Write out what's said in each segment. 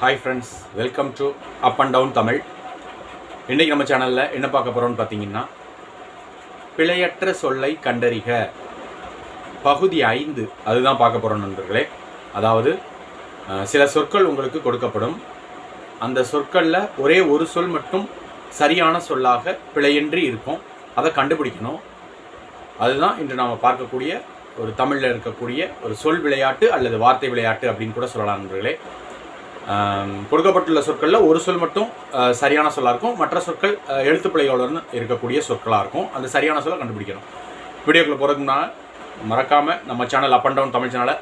Hi friends welcome to up and down Tamil இன்றைக்கி நம்ம சேனலில் என்ன பார்க்க போகிறோம்னு பார்த்தீங்கன்னா பிழையற்ற சொல்லை கண்டறிக. பகுதி ஐந்து அதுதான் பார்க்க போகிறோம் நண்பர்களே. அதாவது சில சொற்கள் உங்களுக்கு கொடுக்கப்படும். அந்த சொற்களில் ஒரே ஒரு சொல் மட்டும் சரியான சொல்லாக பிழையின்றி இருக்கும். அதை கண்டுபிடிக்கணும். அதுதான் இன்று நாம் பார்க்கக்கூடிய ஒரு தமிழில் இருக்கக்கூடிய ஒரு சொல் விளையாட்டு அல்லது வார்த்தை விளையாட்டு அப்படின்னு கூட சொல்லலாம் நண்பர்களே. கொடுக்கப்பட்டுள்ள சொற்களில் ஒரு சொல் மட்டும் சரியான சொல்லாக இருக்கும். மற்ற சொற்கள் அஹ், இருக்கக்கூடிய சொற்களாக இருக்கும். அந்த சரியான சொல்லை கண்டுபிடிக்கணும். வீடியோக்குள்ள போகிறதுக்கு மறக்காமல் நம்ம channel up and down Tamil சேனலை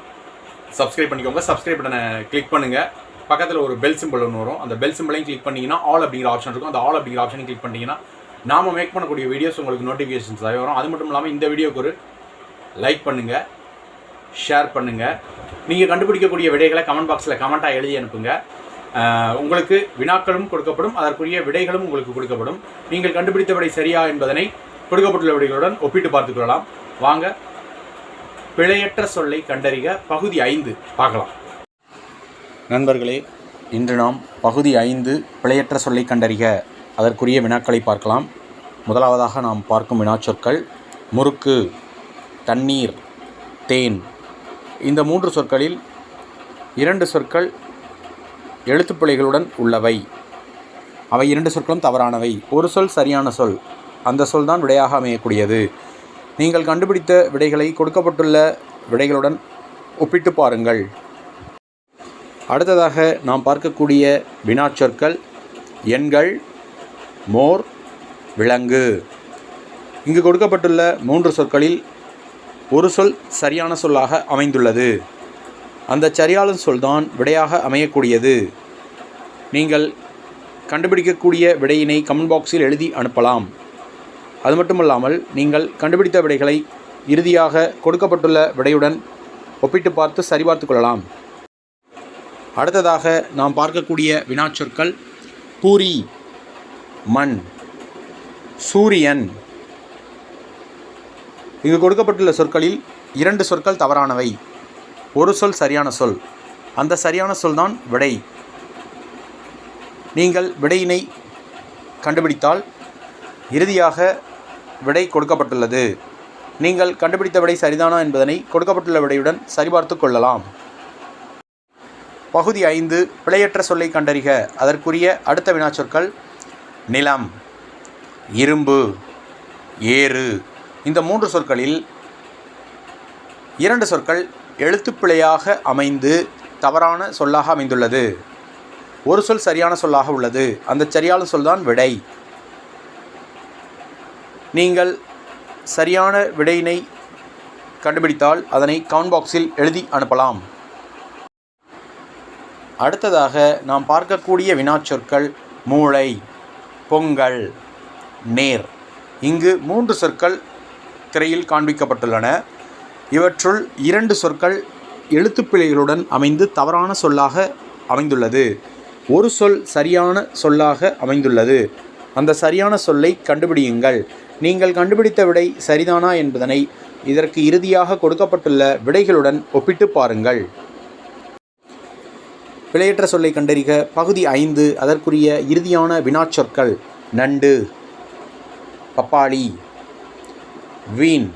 சப்ஸ்கிரைப் பண்ணிக்கோங்க. சப்ஸ்கிரைப் பட்டனை கிளிக் பண்ணுங்கள் பக்கத்தில் ஒரு பெல் சிம்பிள் ஒன்று வரும். அந்த பெல் சிம்பிளையும் கிளிக் பண்ணிங்கன்னா ஆல் அப்படிங்கிற ஆப்ஷன் இருக்கும். அந்த ஆல் அப்படிங்கிற ஆப்ஷனையும் கிளிக் பண்ணிங்கன்னா நாம மேக் பண்ணக்கூடிய வீடியோஸ் உங்களுக்கு நோட்டிஃபிகேஷன்ஸாகவே வரும். அது மட்டும் இல்லாமல் இந்த வீடியோக்கு ஒரு லைக் பண்ணுங்கள் ஷேர் பண்ணுங்கள் நீங்கள் கண்டுபிடிக்கக்கூடிய விடைகளை கமெண்ட் பாக்ஸில் கமெண்ட்டாக எழுதி அனுப்புங்க. உங்களுக்கு வினாக்களும் கொடுக்கப்படும் அதற்குரிய விடைகளும் உங்களுக்கு கொடுக்கப்படும். நீங்கள் கண்டுபிடித்த விடை சரியா என்பதனை கொடுக்கப்பட்டுள்ள விடைகளுடன் ஒப்பிட்டு பார்த்துக்கொள்ளலாம் வாங்க பிழையற்ற சொல்லை கண்டறிக பகுதி ஐந்து பார்க்கலாம். நண்பர்களே இன்று நாம் பகுதி ஐந்து பிழையற்ற சொல்லை கண்டறிக அதற்குரிய வினாக்களை பார்க்கலாம். முதலாவதாக நாம் பார்க்கும் வினாச்சொற்கள் முறுக்கு தண்ணீர் தேன் இந்த மூன்று சொற்களில் இரண்டு சொற்கள் எழுத்துப்பிழைகளுடன் உள்ளவை. அவை இரண்டு சொற்களும் தவறானவை. ஒரு சொல் சரியான சொல். அந்த சொல் தான் விடையாக அமையக்கூடியது. நீங்கள் கண்டுபிடித்த விடைகளை கொடுக்கப்பட்டுள்ள விடைகளுடன் ஒப்பிட்டு பாருங்கள். அடுத்ததாக நாம் பார்க்கக்கூடிய வினாச்சொற்கள் எண்கள் மோர் விலங்கு. இங்கு கொடுக்கப்பட்டுள்ள மூன்று சொற்களில் ஒரு சொல் சரியான சொல்லாக அமைந்துள்ளது. அந்த சரியான சொல்தான் விடையாக அமையக்கூடியது. நீங்கள் கண்டுபிடிக்கக்கூடிய விடையினை கமெண்ட் பாக்ஸில் எழுதி அனுப்பலாம். அது மட்டுமல்லாமல் நீங்கள் கண்டுபிடித்த விடைகளை இறுதியாக கொடுக்கப்பட்டுள்ள விடையுடன் ஒப்பிட்டு பார்த்து சரிபார்த்து கொள்ளலாம். அடுத்ததாக நாம் பார்க்கக்கூடிய வினாச்சொற்கள் பூரி மண் சூரியன் இங்கு கொடுக்கப்பட்டுள்ள சொற்களில் இரண்டு சொற்கள் தவறானவை. ஒரு சொல் சரியான சொல். அந்த சரியான சொல்தான் விடை. நீங்கள் விடையினை கண்டுபிடித்தால் இறுதியாக விடை கொடுக்கப்பட்டுள்ளது. நீங்கள் கண்டுபிடித்த விடை சரிதானா என்பதனை கொடுக்கப்பட்டுள்ள விடையுடன் சரிபார்த்து கொள்ளலாம். பகுதி ஐந்து பிழையற்ற சொல்லை கண்டறிக. அதற்குரிய அடுத்த வினாச்சொற்கள் நிலம் இரும்பு ஏறு. இந்த மூன்று சொற்களில் இரண்டு சொற்கள் எழுத்துப்பிழையாக அமைந்து தவறான சொல்லாக அமைந்துள்ளது. ஒரு சொல் சரியான சொல்லாக உள்ளது. அந்த சரியான சொல்தான் விடை. நீங்கள் சரியான விடையினை கண்டுபிடித்தால் அதனை கவுண்ட் பாக்ஸில் எழுதி அனுப்பலாம். அடுத்ததாக நாம் பார்க்கக்கூடிய வினாச்சொற்கள் மூளை பொங்கல் நேர். இங்கு மூன்று சொற்கள் திரையில் காண்பிக்கப்பட்டுள்ளன. இவற்றுள் இரண்டு சொற்கள் எழுத்துப்பிழைகளுடன் அமைந்து தவறான சொல்லாக அமைந்துள்ளது. ஒரு சொல் சரியான சொல்லாக அமைந்துள்ளது. அந்த சரியான சொல்லை கண்டுபிடியுங்கள். நீங்கள் கண்டுபிடித்த விடை சரிதானா என்பதனை இதற்கு இறுதியாக கொடுக்கப்பட்டுள்ள விடைகளுடன் ஒப்பிட்டு பாருங்கள். பிழையற்ற சொல்லை கண்டறிக. பகுதி ஐந்து அதற்குரிய இறுதியான வினாச்சொற்கள் நண்டு பப்பாளி. வீண்.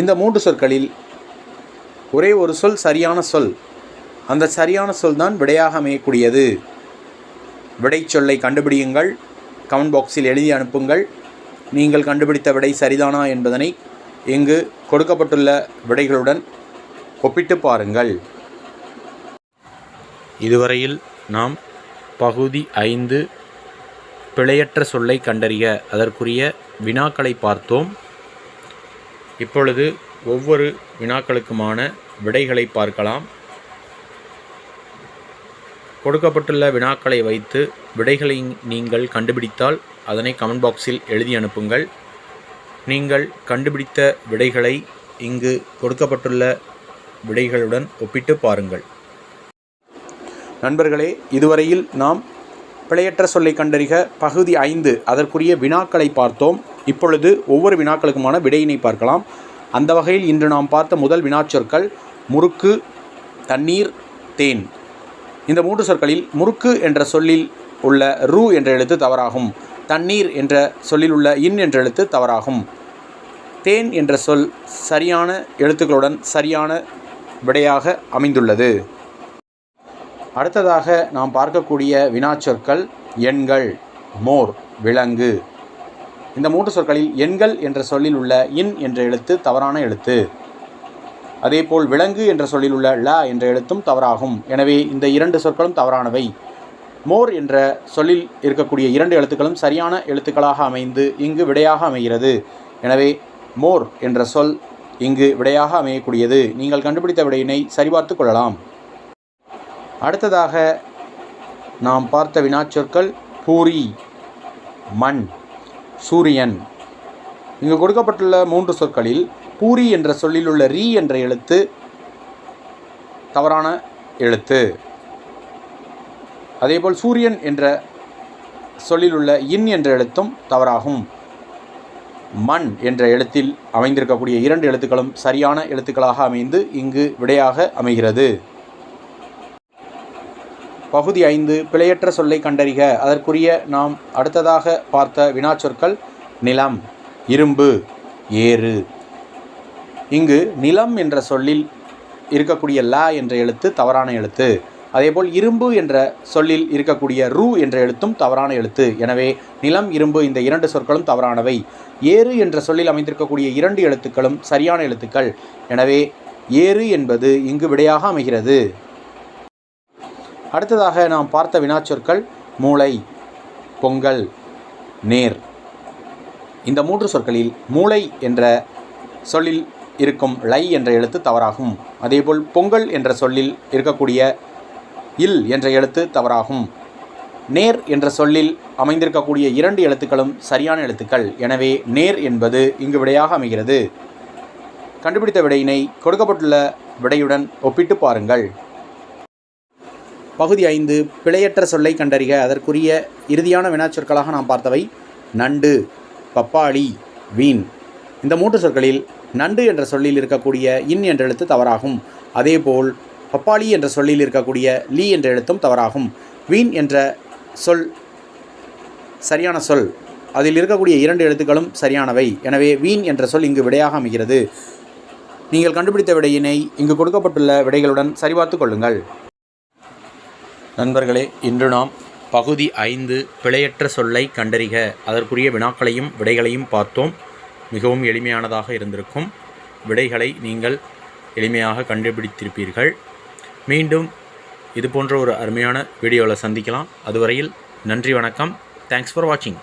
இந்த மூன்று சொற்களில் ஒரே ஒரு சொல் சரியான சொல். அந்த சரியான சொல் தான் விடையாக அமையக்கூடியது. விடை சொல்லை கண்டுபிடியுங்கள். கமெண்ட் பாக்ஸில் எழுதி அனுப்புங்கள். நீங்கள் கண்டுபிடித்த விடை சரிதானா என்பதனை இங்கு கொடுக்கப்பட்டுள்ள விடைகளுடன் ஒப்பிட்டு பாருங்கள். இதுவரையில் நாம் பகுதி ஐந்து பிழையற்ற சொல்லை கண்டறிய அதற்குரிய வினாக்களை பார்த்தோம். இப்பொழுது ஒவ்வொரு வினாக்களுக்குமான விடைகளை பார்க்கலாம். கொடுக்கப்பட்டுள்ள வினாக்களை வைத்து விடைகளை நீங்கள் கண்டுபிடித்தால் அதனை கமெண்ட் பாக்ஸில் எழுதி அனுப்புங்கள். நீங்கள் கண்டுபிடித்த விடைகளை இங்கு கொடுக்கப்பட்டுள்ள விடைகளுடன் ஒப்பிட்டு பாருங்கள். நண்பர்களே இதுவரையில் நாம் பிழையற்ற சொல்லை கண்டறிக. பகுதி ஐந்து அதற்குரிய வினாக்களை பார்த்தோம். இப்பொழுது ஒவ்வொரு வினாக்களுக்குமான விடையினை பார்க்கலாம். அந்த வகையில் இன்று நாம் பார்த்த முதல் வினாச்சொற்கள் முறுக்கு தண்ணீர் தேன். இந்த மூன்று சொற்களில் முறுக்கு என்ற சொல்லில் உள்ள ரூ என்ற எழுத்து தவறாகும். தண்ணீர் என்ற சொல்லில் உள்ள இன் என்ற எழுத்து தவறாகும். தேன் என்ற சொல் சரியான எழுத்துக்களுடன் சரியான விடையாக அமைந்துள்ளது. அடுத்ததாக நாம் பார்க்கக்கூடிய வினாச்சொற்கள் எண்கள் மோர் விலங்கு. இந்த மூன்று சொற்களில் எண்கள் என்ற சொல்லில் உள்ள இன் என்ற எழுத்து தவறான எழுத்து. அதேபோல் விலங்கு என்ற சொல்லில் உள்ள ல என்ற எழுத்தும் தவறாகும். எனவே இந்த இரண்டு சொற்களும் தவறானவை. மோர் என்ற சொல்லில் இருக்கக்கூடிய இரண்டு எழுத்துக்களும் சரியான எழுத்துக்களாக அமைந்து இங்கு விடையாக அமைகிறது. எனவே மோர் என்ற சொல் இங்கு விடையாக அமையக்கூடியது. நீங்கள் கண்டுபிடித்த விடையினை சரிபார்த்து கொள்ளலாம். அடுத்ததாக நாம் பார்த்த வினாச்சொற்கள் பூரி மண் சூரியன். இங்கு கொடுக்கப்பட்டுள்ள மூன்று சொற்களில் பூரி என்ற சொல்லில் உள்ள ரீ என்ற எழுத்து தவறான எழுத்து. அதேபோல் சூரியன் என்ற சொல்லில் உள்ள இன் என்ற எழுத்தும் தவறாகும். மண் என்ற எழுத்தில் அமைந்திருக்கக்கூடிய இரண்டு எழுத்துக்களும் சரியான எழுத்துக்களாக அமைந்து இங்கு விடையாக அமைகிறது. பகுதி ஐந்து பிழையற்ற சொல்லை கண்டறிக. அதற்குரிய நாம் அடுத்ததாக பார்த்த வினாச்சொற்கள் நிலம் இரும்பு ஏறு. இங்கு நிலம் என்ற சொல்லில் இருக்கக்கூடிய ல என்ற எழுத்து தவறான எழுத்து. அதேபோல் இரும்பு என்ற சொல்லில் இருக்கக்கூடிய ரு என்ற எழுத்தும் தவறான எழுத்து. எனவே நிலம் இரும்பு இந்த இரண்டு சொற்களும் தவறானவை. ஏறு என்ற சொல்லில் அமைந்திருக்கக்கூடிய இரண்டு எழுத்துக்களும் சரியான எழுத்துக்கள். எனவே ஏறு என்பது இங்கு விடையாக அமைகிறது. அடுத்ததாக நாம் பார்த்த வினாச்சொற்கள் மூளை பொங்கல் நேர். இந்த மூன்று சொற்களில் மூளை என்ற சொல்லில் இருக்கும் லை என்ற எழுத்து தவறாகும். அதேபோல் பொங்கல் என்ற சொல்லில் இருக்கக்கூடிய இல் என்ற எழுத்து தவறாகும். நேர் என்ற சொல்லில் அமைந்திருக்கக்கூடிய இரண்டு எழுத்துக்களும் சரியான எழுத்துக்கள். எனவே நேர் என்பது இங்கு விடையாக அமைகிறது. கண்டுபிடித்த விடையினை கொடுக்கப்பட்டுள்ள விடையுடன் ஒப்பிட்டு பாருங்கள். பகுதி ஐந்து பிழையற்ற சொல்லை கண்டறிக. அதற்குரிய இறுதியான வினாச்சொற்களாக நாம் பார்த்தவை. நண்டு பப்பாளி வீண். இந்த மூன்று சொற்களில் நண்டு என்ற சொல்லில் இருக்கக்கூடிய இன் என்ற எழுத்து தவறாகும். அதேபோல் பப்பாளி என்ற சொல்லில் இருக்கக்கூடிய லீ என்ற எழுத்தும் தவறாகும். வீண் என்ற சொல் சரியான சொல். அதில் இருக்கக்கூடிய இரண்டு எழுத்துக்களும் சரியானவை. எனவே வீண் என்ற சொல் இங்கு விடையாக அமைகிறது. நீங்கள் கண்டுபிடித்த விடையினை இங்கு கொடுக்கப்பட்டுள்ள விடைகளுடன் சரிபார்த்து கொள்ளுங்கள். நண்பர்களே இன்று நாம் பகுதி ஐந்து பிழையற்ற சொல்லை கண்டறிக. அதற்குரிய வினாக்களையும் விடைகளையும் பார்த்தோம். மிகவும் எளிமையானதாக இருந்திருக்கும். விடைகளை நீங்கள் எளிமையாக கண்டுபிடித்திருப்பீர்கள். மீண்டும் இது போன்ற ஒரு அருமையான வீடியோவில் சந்திக்கலாம். அதுவரையில் நன்றி வணக்கம். தேங்க்ஸ் ஃபார் வாட்சிங்